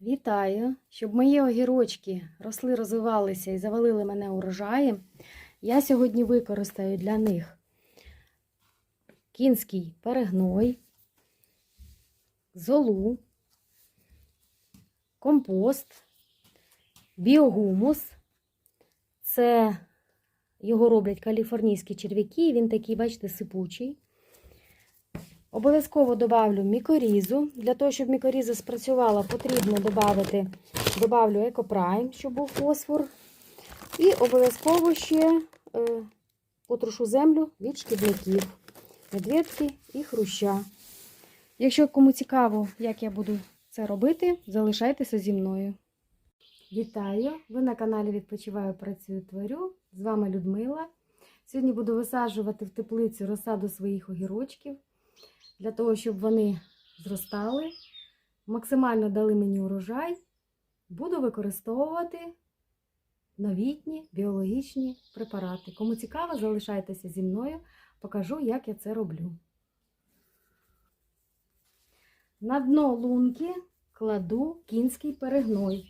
Вітаю! Щоб мої огірочки росли, розвивалися і завалили мене урожаєм, я сьогодні використаю для них кінський перегной, золу, компост, біогумус. Це його роблять каліфорнійські черв'яки, він такий, бачите, сипучий. Обов'язково добавлю мікорізу. Для того, щоб мікоріза спрацювала, потрібно додати, добавлю екопрайм, щоб був фосфор. І обов'язково ще е, потрушу землю від шкідників, медведки і хруща. Якщо кому цікаво, як я буду це робити, залишайтеся зі мною. Вітаю! Ви на каналі Відпочиваю, працюю, творю. З вами Людмила. Сьогодні буду висаджувати в теплицю розсаду своїх огірочків для того, щоб вони зростали, максимально дали мені урожай, буду використовувати новітні біологічні препарати. Кому цікаво, залишайтеся зі мною, покажу, як я це роблю. На дно лунки кладу кінський перегной.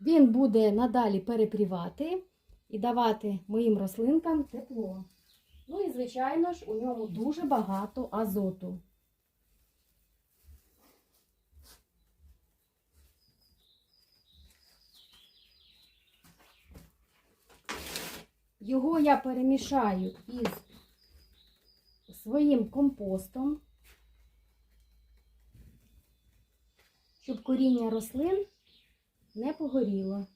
Він буде надалі перепрівати і давати моїм рослинкам тепло. Ну і, звичайно ж, у ньому дуже багато азоту. Його я перемішаю із своїм компостом, щоб коріння рослин не погоріло.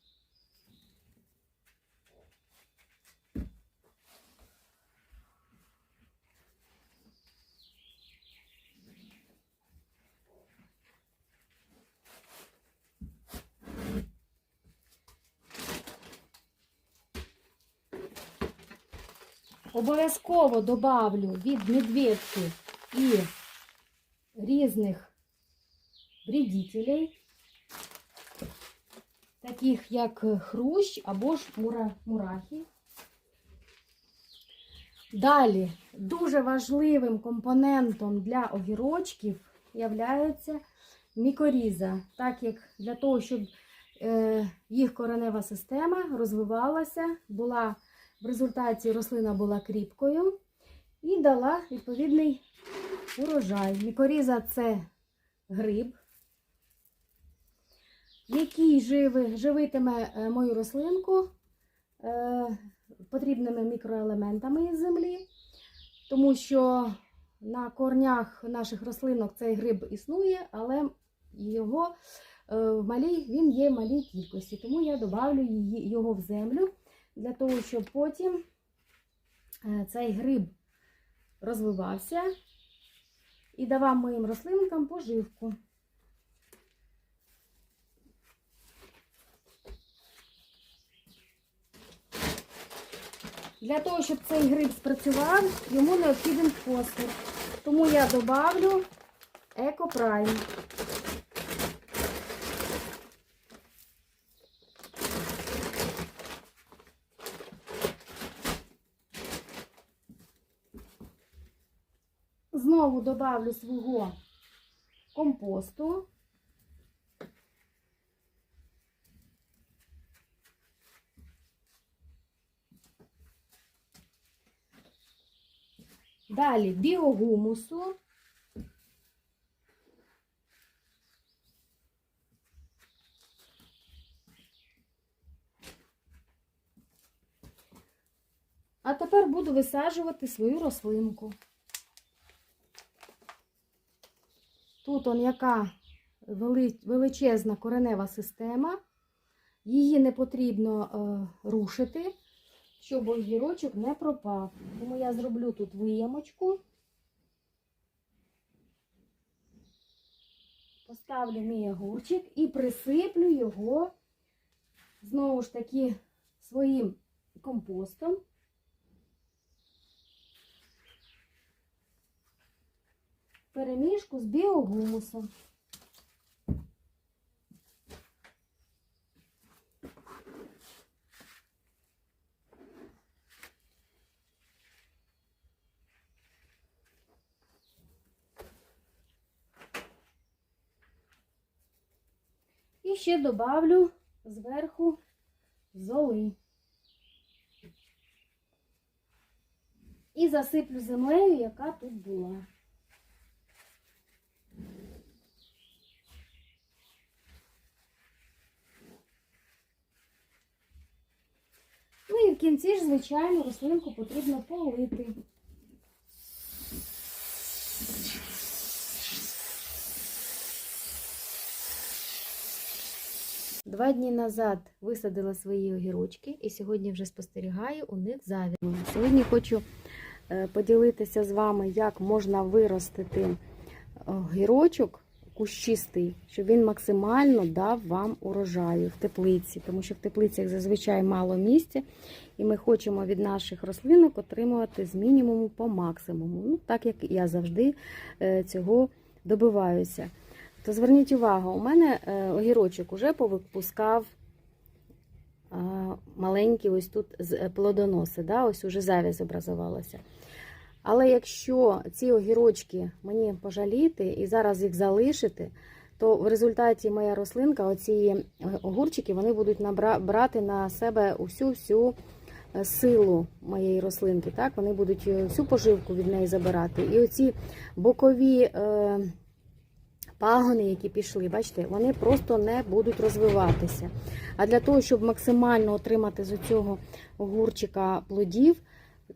Обов'язково добавлю від медведки і різних вредителей, таких як хрущ або ж мура, мурахи. Далі дуже важливим компонентом для огірочків є мікоріза, так як для того, щоб е, їх коренева система розвивалася, була в результаті рослина була кріпкою і дала відповідний урожай. Мікоріза це гриб, який живи, живитиме е, мою рослинку е, потрібними мікроелементами із землі, тому що на корнях наших рослинок цей гриб існує, але його е, в малій, він є в малій кількості, тому я додавлю його в землю для того, щоб потім е, цей гриб розвивався і давав моїм рослинкам поживку. Для того, щоб цей гриб спрацював, йому необхіден фосфор. Тому я добавлю екопрайм. Знову добавлю свого компосту. Далі біогумусу. А тепер буду висаджувати свою рослинку. Тут он яка величезна коренева система. Її не потрібно е, рушити, щоб огірочок не пропав. Тому я зроблю тут виямочку. Поставлю мій огурчик і присиплю його знову ж таки своїм компостом. перемішку з біогумусом. І ще добавлю зверху золи. І засиплю землею, яка тут була. Кінці ж, звичайно, рослинку потрібно полити. Два дні назад висадила свої огірочки і сьогодні вже спостерігаю у них завір. Сьогодні хочу е, поділитися з вами, як можна виростити огірочок кущистий, щоб він максимально дав вам урожаю в теплиці, тому що в теплицях зазвичай мало місця, і ми хочемо від наших рослинок отримувати з мінімуму по максимуму. Ну, так як я завжди е, цього добиваюся. То зверніть увагу, у мене е, огірочок уже повипускав маленькі ось тут е, плодоноси, да? ось уже завязь образувалася. Але якщо ці огірочки мені пожаліти і зараз їх залишити, то в результаті моя рослинка, оці огурчики, вони будуть брати на себе усю всю е, силу моєї рослинки. Так? Вони будуть е, всю поживку від неї забирати. І оці бокові. Е, пагони, які пішли, бачите, вони просто не будуть розвиватися. А для того, щоб максимально отримати з цього огурчика плодів,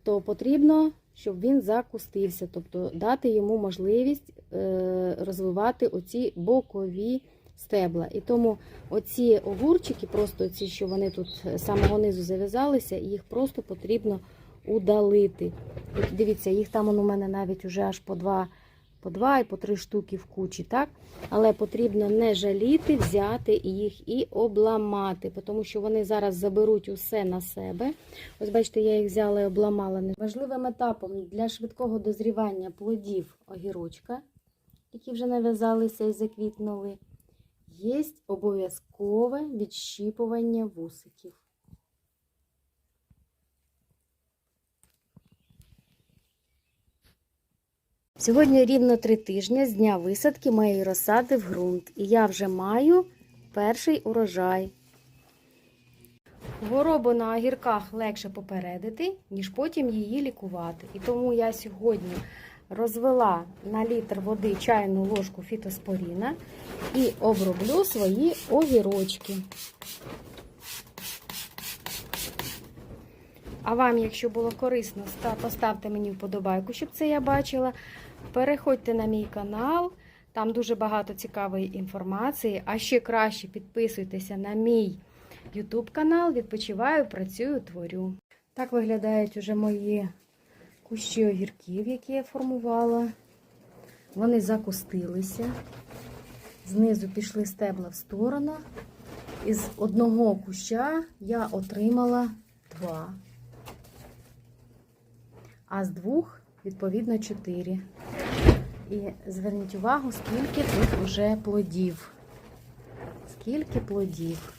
то потрібно, щоб він закустився, тобто дати йому можливість е, розвивати оці бокові стебла. І тому оці огурчики, просто ці, що вони тут з самого низу зав'язалися, їх просто потрібно удалити. От дивіться, їх там у мене навіть уже аж по два по два і по три штуки в кучі, так? Але потрібно не жаліти, взяти їх і обламати, тому що вони зараз заберуть усе на себе. Ось бачите, я їх взяла і обламала. Важливим етапом для швидкого дозрівання плодів огірочка, які вже нав'язалися і заквітнули, є обов'язкове відщіпування вусиків. Сьогодні рівно три тижні з дня висадки моєї розсади в ґрунт. І я вже маю перший урожай. Хворобу на огірках легше попередити, ніж потім її лікувати. І тому я сьогодні розвела на літр води чайну ложку фітоспоріна і оброблю свої огірочки. А вам, якщо було корисно, поставте мені вподобайку, щоб це я бачила. Переходьте на мій канал, там дуже багато цікавої інформації. А ще краще підписуйтеся на мій YouTube канал. Відпочиваю, працюю, творю. Так виглядають уже мої кущі огірків, які я формувала. Вони закустилися. Знизу пішли стебла в сторону. Із одного куща я отримала два. А з двох, відповідно, чотири. І зверніть увагу, скільки тут вже плодів. Скільки плодів.